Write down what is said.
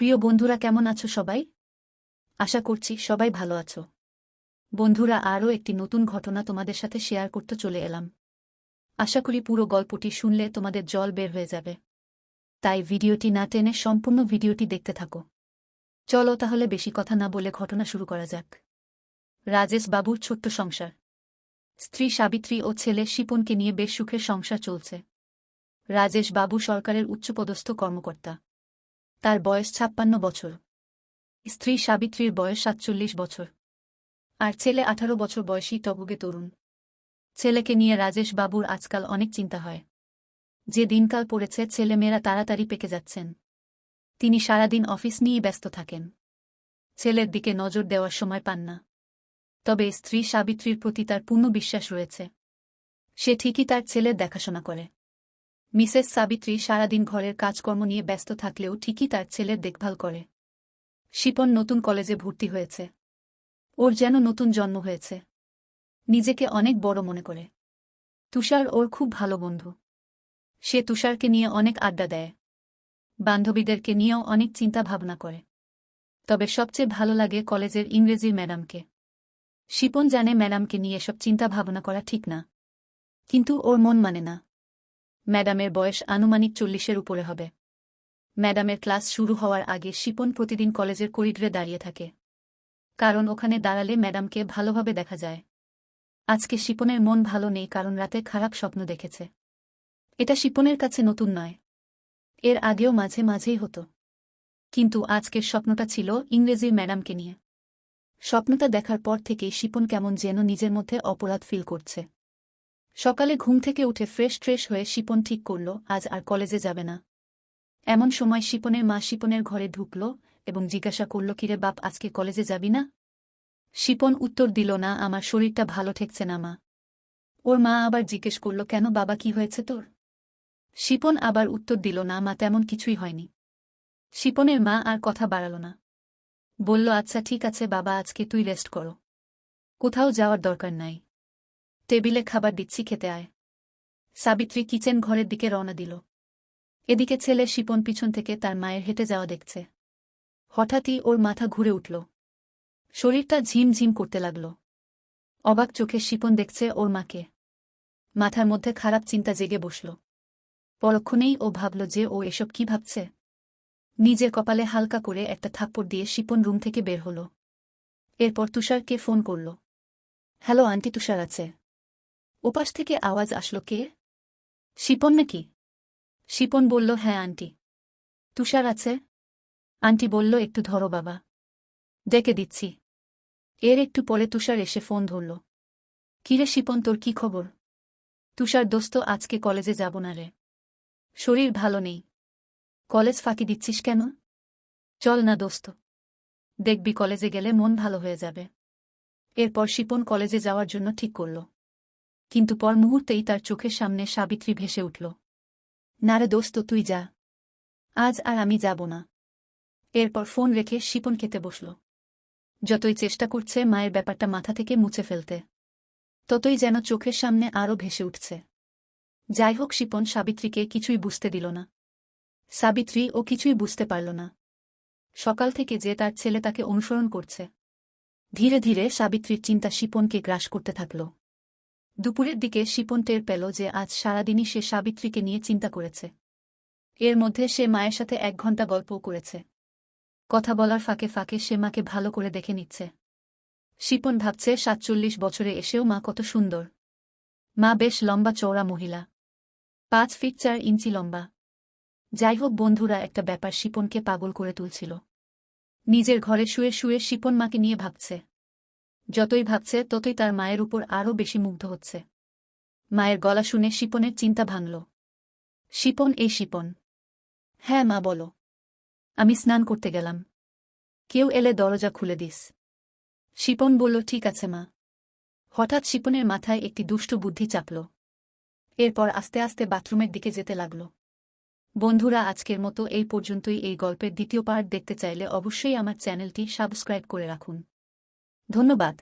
প্রিয় বন্ধুরা, কেমন আছো সবাই? আশা করছি সবাই ভালো আছো। বন্ধুরা, আরও একটি নতুন ঘটনা তোমাদের সাথে শেয়ার করতে চলে এলাম। আশা করি পুরো গল্পটি শুনলে তোমাদের জল বের হয়ে যাবে। তাই ভিডিওটি না টেনে সম্পূর্ণ ভিডিওটি দেখতে থাকো। চলো তাহলে বেশি কথা না বলে ঘটনা শুরু করা যাক। রাজেশ বাবুর ছোট্ট সংসার। স্ত্রী সাবিত্রী ও ছেলে শিপনকে নিয়ে বেশ সুখের সংসার চলছে। রাজেশ বাবু সরকারের উচ্চপদস্থ কর্মকর্তা। তার বয়স ছাপ্পান্ন বছর। স্ত্রী সাবিত্রীর বয়স সাতচল্লিশ বছর। আর ছেলে আঠারো বছর বয়সী টবুগে তরুণ। ছেলেকে নিয়ে রাজেশ বাবুর আজকাল অনেক চিন্তা হয়। যে দিনকাল পড়েছে, ছেলেমেয়েরা তাড়াতাড়ি পেকে যাচ্ছেন। তিনি সারাদিন অফিস নিয়েই ব্যস্ত থাকেন। ছেলের দিকে নজর দেওয়ার সময় পান না। তবে স্ত্রী সাবিত্রীর প্রতি তার পূর্ণ বিশ্বাস রয়েছে। সে ঠিকই তার ছেলের দেখাশোনা করে। মিসেস সাবিত্রী সারাদিন ঘরের কাজকর্ম নিয়ে ব্যস্ত থাকলেও ঠিকই তার ছেলের দেখভাল করে। শিপন নতুন কলেজে ভর্তি হয়েছে। ওর যেন নতুন জন্ম হয়েছে। নিজেকে অনেক বড় মনে করে। তুষার ওর খুব ভালো বন্ধু। সে তুষারকে নিয়ে অনেক আড্ডা দেয়। বান্ধবীদেরকে নিয়েও অনেক চিন্তা ভাবনা করে। তবে সবচেয়ে ভালো লাগে কলেজের ইংরেজির ম্যাডামকে। শিপন জানে ম্যাডামকে নিয়ে সব চিন্তা ভাবনা করা ঠিক না। কিন্তু ওর মন মানে না। ম্যাডামের বয়স আনুমানিক চল্লিশের উপরে হবে। ম্যাডামের ক্লাস শুরু হওয়ার আগে শিপন প্রতিদিন কলেজের করিডরে দাঁড়িয়ে থাকে। কারণ ওখানে দাঁড়ালে ম্যাডামকে ভালোভাবে দেখা যায়। আজকে শিপনের মন ভালো নেই কারণ রাতে খারাপ স্বপ্ন দেখেছে। এটা শিপনের কাছে নতুন নয়। এর আগেও মাঝে মাঝেই হতো। কিন্তু আজকের স্বপ্নটা ছিল ইংরেজির ম্যাডামকে নিয়ে। স্বপ্নটা দেখার পর থেকেই শিপন কেমন যেন নিজের মধ্যে অপরাধ ফিল করছে। সকালে ঘুম থেকে উঠে ফ্রেশ ট্রেশ হয়ে শিপন ঠিক করল, আজ আর কলেজে যাবে না। এমন সময় শিপনের মা শিপনের ঘরে ঢুকল এবং জিজ্ঞাসা করল, কিরে বাপ, আজকে কলেজে যাবি না? শিপন উত্তর দিল, না, আমার শরীরটা ভালো ঠেকছে না, মা। ওর মা আবার জিজ্ঞেস করল, কেন বাবা, কি হয়েছে তোর? শিপন আবার উত্তর দিল, না, মা, তেমন কিছুই হয়নি। শিপনের মা আর কথা বাড়াল না। বলল আচ্ছা ঠিক আছে বাবা, আজকে তুই রেস্ট করো। কোথাও যাওয়ার দরকার নাই। টেবিলে খাবার দিচ্ছি, খেতে আয়। সাবিত্রী কিচেন ঘরের দিকে রওনা দিল। এদিকে ছেলে শিপন পিছন থেকে তার মায়ের হেঁটে যাওয়া দেখছে। হঠাৎই ওর মাথা ঘুরে উঠল। শরীরটা ঝিমঝিম করতে লাগল। অবাক চোখে শিপন দেখছে ওর মাকে। মাথার মধ্যে খারাপ চিন্তা জেগে বসল। পরক্ষণেই ও ভাবল যে ও এসব কি ভাবছে। নিজের কপালে হালকা করে একটা থাপ্পড় দিয়ে শিপন রুম থেকে বের হল। এরপর তুষারকে ফোন করল। হ্যালো, আন্টি তুষার আছে। ওপাশ থেকে আওয়াজ আসলো কে? শিপন নাকি? শিপন বলল হ্যাঁ আন্টি। তুষার আছে? আন্টি বলল, একটু ধরো বাবা। ডেকে দিচ্ছি। এর একটু পরে তুষার এসে ফোন ধরল। কিরে শিপন, তোর কি খবর? তুষার, দোস্ত, আজকে কলেজে যাব না রে। শরীর ভালো নেই। কলেজ ফাঁকি দিচ্ছিস কেন? চল না, দোস্ত। দেখবি কলেজে গেলে মন ভালো হয়ে যাবে। এরপর শিপন কলেজে যাওয়ার জন্য ঠিক করল। কিন্তু পর মুহূর্তেই তার চোখের সামনে সাবিত্রী ভেসে উঠল। না রে দোস্ত, তুই যা। আজ আর আমি যাব না। এরপর ফোন রেখে শিপন খেতে বসল। যতই চেষ্টা করছে মায়ের ব্যাপারটা মাথা থেকে মুছে ফেলতে, ততই যেন চোখের সামনে আরও ভেসে উঠছে। যাই হোক, শিপন সাবিত্রীকে কিছুই বুঝতে দিল না। সাবিত্রী ও কিছুই বুঝতে পারল না। সকাল থেকে যে তার ছেলে তাকে অনুসরণ করছে, ধীরে ধীরে সাবিত্রীর চিন্তা শিপনকে গ্রাস করতে থাকল। দুপুরের দিকে শিপন টের পেল যে আজ সারাদিনই সে সাবিত্রীকে নিয়ে চিন্তা করেছে। এর মধ্যে সে মায়ের সাথে এক ঘণ্টা গল্পও করেছে। কথা বলার ফাঁকে ফাঁকে সে মাকে ভালো করে দেখে নিচ্ছে। শিপন ভাবছে সাতচল্লিশ বছরে এসেও মা কত সুন্দর। মা বেশ লম্বা চৌড়া মহিলা। পাঁচ ফিট চার ইঞ্চি লম্বা। যাই হোক বন্ধুরা, একটা ব্যাপার শিপনকে পাগল করে তুলছিল। নিজের ঘরে শুয়ে শুয়ে শিপন মাকে নিয়ে ভাবছে। যতই ভাবছে, ততই তার মায়ের উপর আরও বেশি মুগ্ধ হচ্ছে। মায়ের গলা শুনে শিপনের চিন্তা ভাঙল। শিপন, এই শিপন। হ্যাঁ মা, বলো। আমি স্নান করতে গেলাম। কেউ এলে দরজা খুলে দিস। শিপন বলল, ঠিক আছে মা। হঠাৎ শিপনের মাথায় একটি দুষ্ট বুদ্ধি চাপল। এরপর আস্তে আস্তে বাথরুমের দিকে যেতে লাগল। বন্ধুরা, আজকের মতো এই পর্যন্তই। এই গল্পের দ্বিতীয় পার্ট দেখতে চাইলে অবশ্যই আমার চ্যানেলটি সাবস্ক্রাইব করে রাখুন। ধন্যবাদ।